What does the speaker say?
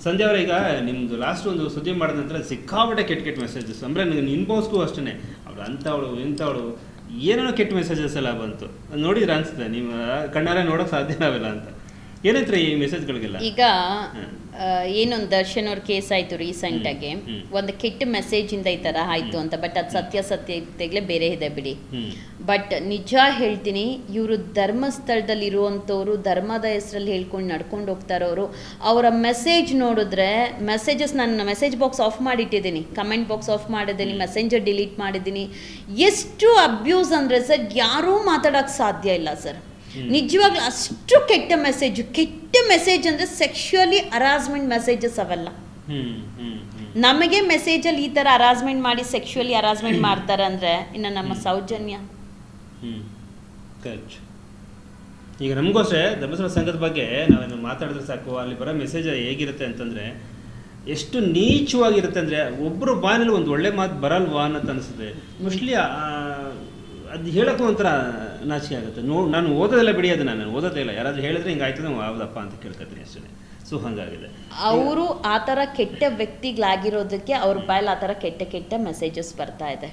ಸಂಧ್ಯಾ ಅವರ ಈಗ ನಿಮ್ದು ಲಾಸ್ಟ್ ಒಂದು ಸುದ್ದಿ ಮಾಡಿದ ನಂತರ ಸಿಕ್ಕಾಪಟ್ಟೆ ಕೆಟ್ಟ ಕೆಟ್ಟ ಮೆಸೇಜಸ್ ಅಂದರೆ ನನಗೆ ಇನ್ಬಾಕ್ಸ್ಗೂ ಅಷ್ಟೇ ಅವಳು ಅಂಥವಳು ಇಂಥವಳು ಏನೇನೋ ಕೆಟ್ಟ ಮೆಸೇಜಸ್ ಎಲ್ಲ ಬಂತು. ನೋಡಿದ್ರೆ ಅನ್ಸುತ್ತೆ ನೀವು ಕಣ್ಣಾರೆ ನೋಡೋಕೆ ಸಾಧ್ಯ ನಾವೆಲ್ಲ ಅಂತ. ಏನಿದ್ರೆ ಈ ಮೆಸೇಜ್ಗಳಿಗೆಲ್ಲ ಈಗ ಏನೊಂದು ದರ್ಶನ್ ಅವ್ರ ಕೇಸ್ ಆಯ್ತು ರೀಸೆಂಟ್ ಆಗಿ. ಒಂದು ಕೆಟ್ಟ ಮೆಸೇಜ್ ಇಂದ ಈ ತರ ಆಯ್ತು ಅಂತ ಬಟ್ ಅದು ಸತ್ಯಾಸತ್ಯತೆಗಳೇ ಬೇರೆ ಇದೆ ಬಿಡಿ. ಬಟ್ ನಿಜ ಹೇಳ್ತೀನಿ ಇವರು ಧರ್ಮಸ್ಥಳದಲ್ಲಿ ಇರುವಂಥವ್ರು ಧರ್ಮದ ಹೆಸರಲ್ಲಿ ಹೇಳ್ಕೊಂಡು ನಡ್ಕೊಂಡು ಹೋಗ್ತಾರವರು ಅವರ ಮೆಸೇಜ್ ನೋಡಿದ್ರೆ ಮೆಸೇಜಸ್ ನಾನು ಮೆಸೇಜ್ ಬಾಕ್ಸ್ ಆಫ್ ಮಾಡಿಟ್ಟಿದ್ದೀನಿ. ಕಮೆಂಟ್ ಬಾಕ್ಸ್ ಆಫ್ ಮಾಡಿದ್ದೀನಿ ಮೆಸೆಂಜರ್ ಡಿಲೀಟ್ ಮಾಡಿದ್ದೀನಿ. ಎಷ್ಟು ಅಬ್ಯೂಸ್ ಅಂದರೆ ಸರ್ ಯಾರೂ ಮಾತಾಡೋಕ್ಕೆ ಸಾಧ್ಯ ಇಲ್ಲ ಸರ್. ನಿಜವಾಗ್ಲೂ ಅಷ್ಟು ಕೆಟ್ಟ ಮೆಸೇಜ್ ಕೆಟ್ಟ ಮೆಸೇಜ್ ಅಂದ್ರೆ ಸೆಕ್ಷುವಲಿ ಅರಾಸ್ಮೆಂಟ್ ಮೆಸೇಜಸ್ ಅವೆಲ್ಲ. ಹ್ಮ್ ಹ್ಮ್ ನಮಗೆ ಮೆಸೇಜಲ್ಲಿ ಈ ಥರ ಅರಾಸ್ಮೆಂಟ್ ಮಾಡಿ ಸೆಕ್ಷುವಲಿ ಅರಾಸ್ಮೆಂಟ್ ಮಾಡ್ತಾರೆ ಅಂದ್ರೆ ಇನ್ನು ನಮ್ಮ ಸೌಜನ್ಯ. ಈಗ ನಮಗೂ ಅಷ್ಟೇ ಧರ್ಮಸ್ಥಳ ಸಂಘದ ಬಗ್ಗೆ ನಾವೇನು ಮಾತಾಡಿದ್ರೆ ಸಾಕು ಅಲ್ಲಿ ಬರೋ ಮೆಸೇಜ್ ಹೇಗಿರುತ್ತೆ ಅಂತಂದರೆ ಎಷ್ಟು ನೀಚವಾಗಿರುತ್ತೆ ಅಂದರೆ ಒಬ್ಬರು ಬಾಯಲ್ಲಿ ಒಂದು ಒಳ್ಳೆ ಮಾತು ಬರಲ್ವಾ ಅನ್ನೋದು ಅನಿಸುತ್ತೆ. ಮೋಸ್ಟ್ಲಿ ಅದು ಹೇಳೋಕ್ಕೂ ಒಂಥರ ನಾಚಿಕೆ ಆಗುತ್ತೆ. ನೋ, ನಾನು ಓದೋದಿಲ್ಲ ಬಿಡಿ ಅದನ್ನ ನಾನು ಓದೋದೇ ಇಲ್ಲ. ಯಾರಾದರೂ ಹೇಳಿದ್ರೆ ಹಿಂಗೆ ಆಯ್ತದೆ ಹೌದಪ್ಪ ಅಂತ ಕೇಳ್ಕೊತೀನಿ ಅಷ್ಟೇ. ಸೊ, ಹಂಗಾಗಿದೆ. ಅವರು ಆ ಥರ ಕೆಟ್ಟ ವ್ಯಕ್ತಿಗಳಾಗಿರೋದಕ್ಕೆ ಅವ್ರ ಬಾಯಲ್ಲಿ ಆ ಥರ ಕೆಟ್ಟ ಕೆಟ್ಟ ಮೆಸೇಜಸ್ ಬರ್ತಾ ಇದೆ.